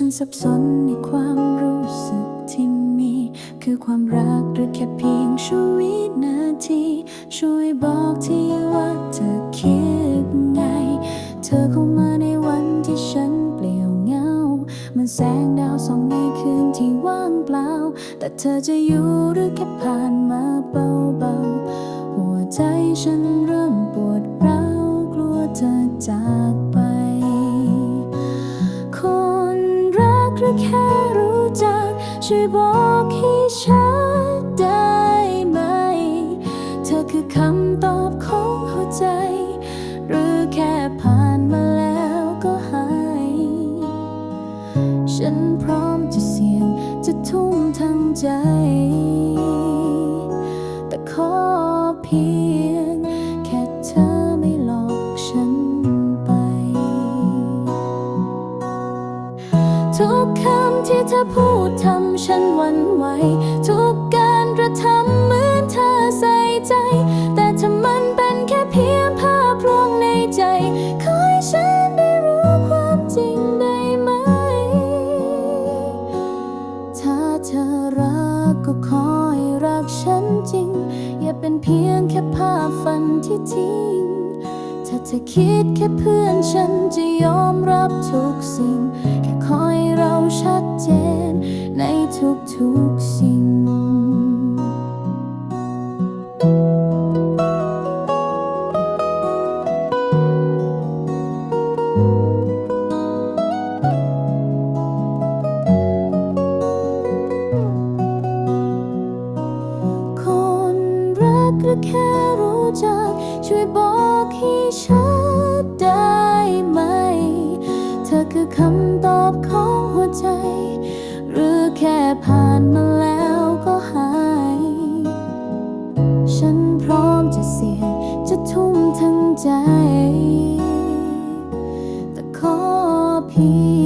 ฉันสับสนในความรู้สึกที่มี คือความรักหรือแค่เพียงชั่ววินาที ช่วยบอกทีว่าเธอคิดไง เธอเข้ามาในวันที่ฉันเปลี่ยวเหงา มันแสงดาวส่องในคืนที่ว่างเปล่า แต่เธอจะอยู่หรือแค่ผ่านมาเบาๆ หัวใจฉันเริ่มปวดร้าวกลัวเธอจาก แค่รู้จัก ช่วยบอกให้ชัดได้ไหม เธอคือคำตอบของหัวใจ หรือแค่ผ่านมาแล้วก็หาย ฉันพร้อมจะเสี่ยงจะทุ่มทั้งใจ แต่ขอเพียง ทุกคำที่เธอพูดทำฉันหวั่นไหว ทุกการกระทำเหมือนเธอใส่ใจ แต่ถ้ามันเป็นแค่เพียงภาพลวงในใจ ขอให้ฉันได้รู้ความจริงได้ไหม ถ้าเธอรักก็ขอให้รักฉันจริง อย่าเป็นเพียงแค่ภาพฝันที่ทิ้งถ้าเธอคิดแค่เพื่อนฉันจะยอมรับทุกสิ่ง ชัดเจน ในทุกๆสิ่งคนรักหรือแค่รู้จัก ช่วยบอกให้ชัด แต่ผ่านมาแล้วก็หาย ฉันพร้อมจะเสี่ยง จะทุ่มทั้งใจ แต่ขอเพียง